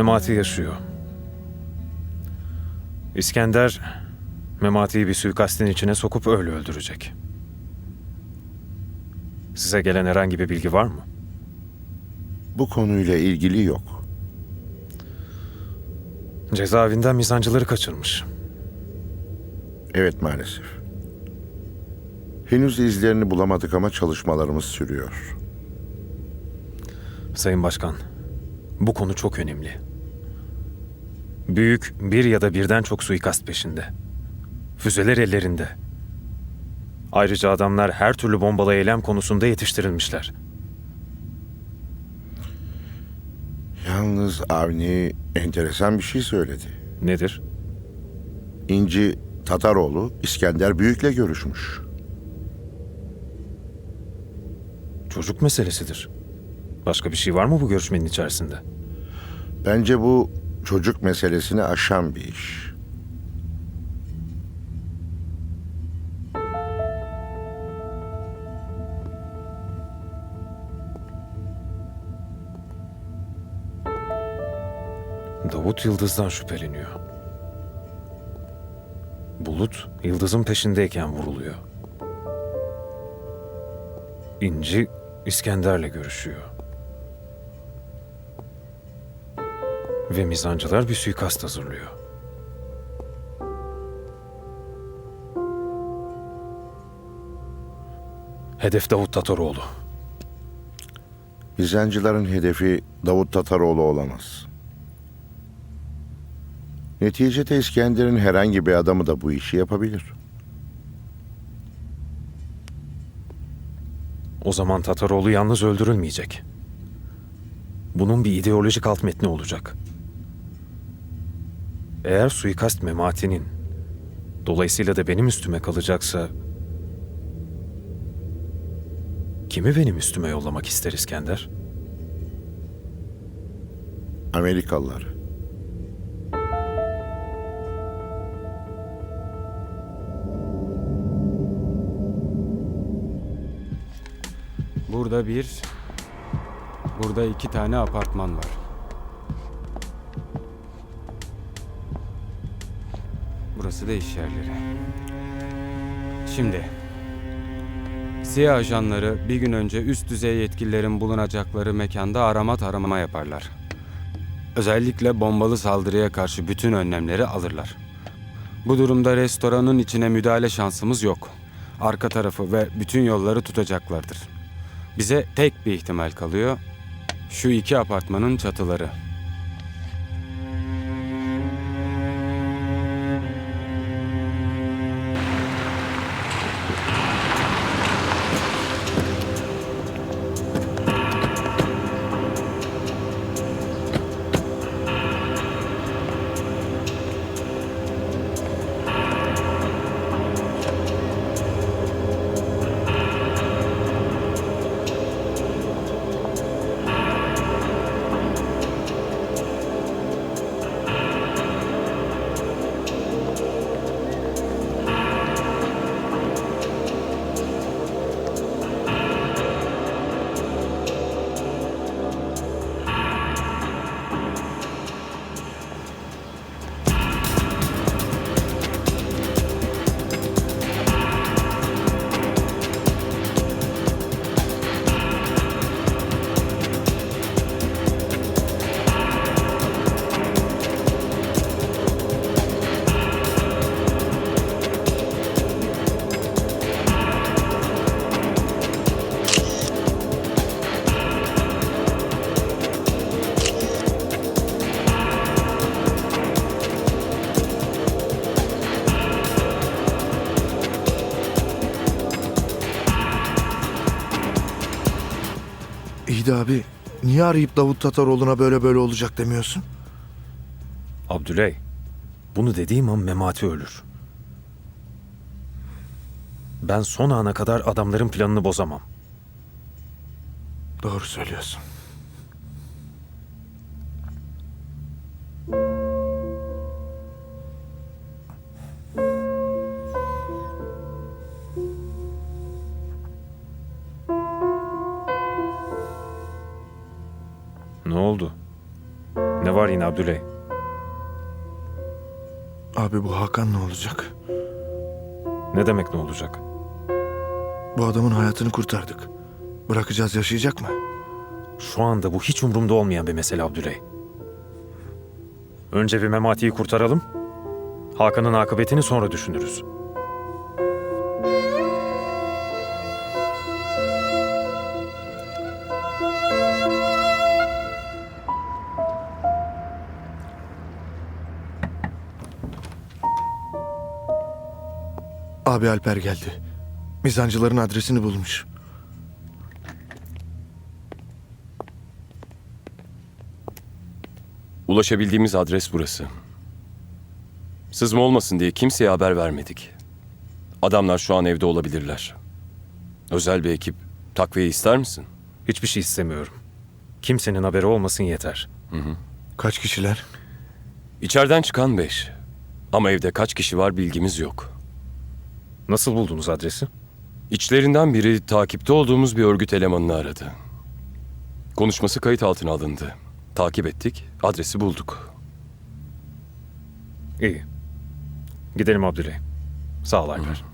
Memati yaşıyor. İskender Memati'yi bir suikastin içine sokup öyle öldürecek. Size gelen herhangi bir bilgi var mı? Bu konuyla ilgili yok. Cezaevinden mizancıları kaçırmış. Evet maalesef. Henüz izlerini bulamadık ama çalışmalarımız sürüyor. Sayın Başkan, bu konu çok önemli. Büyük bir ya da birden çok suikast peşinde. Füzeler ellerinde. Ayrıca adamlar her türlü bombalı eylem konusunda yetiştirilmişler. Yalnız Avni enteresan bir şey söyledi. Nedir? İnci Tataroğlu İskender Büyük'le görüşmüş. Çocuk meselesidir. Başka bir şey var mı bu görüşmenin içerisinde? Bence bu çocuk meselesini aşan bir iş. Davut Yıldız'dan şüpheleniyor. Bulut, Yıldız'ın peşindeyken vuruluyor. İnci, İskender'le görüşüyor. Ve mizancılar bir suikast hazırlıyor. Hedef Davut Tataroğlu. Mizancıların hedefi Davut Tataroğlu olamaz. Neticede İskender'in herhangi bir adamı da bu işi yapabilir. O zaman Tataroğlu yalnız öldürülmeyecek. Bunun bir ideolojik alt metni olacak. Eğer suikast Memati'nin, dolayısıyla da benim üstüme kalacaksa... Kimi benim üstüme yollamak ister İskender? Amerikalılar. Burada bir, burada iki tane apartman var. Burası da iş yerleri. Şimdi, siyah ajanları bir gün önce üst düzey yetkililerin bulunacakları mekanda arama tarama yaparlar. Özellikle bombalı saldırıya karşı bütün önlemleri alırlar. Bu durumda restoranın içine müdahale şansımız yok. Arka tarafı ve bütün yolları tutacaklardır. Bize tek bir ihtimal kalıyor. Şu iki apartmanın çatıları. De abi niye arayıp Davut Tataroğlu'na böyle böyle olacak demiyorsun? Abdüley, bunu dediğim an Memati ölür. Ben son ana kadar adamların planını bozamam. Doğru söylüyorsun. Oldu? Ne var yine Abdüley? Abi bu Hakan ne olacak? Ne demek ne olacak? Bu adamın hayatını kurtardık. Bırakacağız yaşayacak mı? Şu anda bu hiç umurumda olmayan bir mesele Abdüley. Önce bir Memati'yi kurtaralım. Hakan'ın akıbetini sonra düşünürüz. Abi Alper geldi. Mizancıların adresini bulmuş. Ulaşabildiğimiz adres burası. Sızma olmasın diye kimseye haber vermedik. Adamlar şu an evde olabilirler. Özel bir ekip takviye ister misin? Hiçbir şey istemiyorum. Kimsenin haberi olmasın yeter. Kaç kişiler? İçeriden çıkan beş. Ama evde kaç kişi var bilgimiz yok. Nasıl buldunuz adresi? İçlerinden biri takipte olduğumuz bir örgüt elemanını aradı. Konuşması kayıt altına alındı. Takip ettik, adresi bulduk. İyi. Gidelim Abdüley. Sağ ol Alper.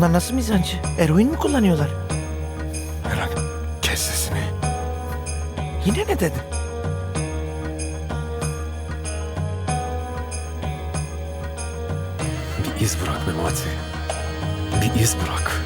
Bunlar nasıl mizancı? Eroin mi kullanıyorlar? Eren kes sesini. Yine ne dedin? Bir iz bırak Memati. Bir iz bırak.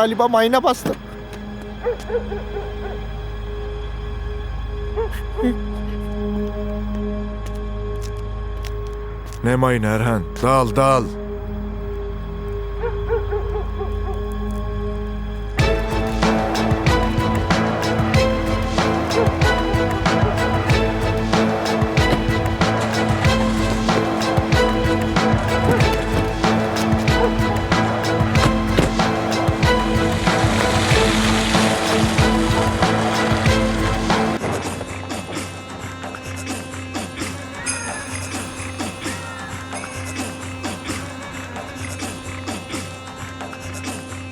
Galiba mayına bastım. Ne mayın Erhan? Dal dal.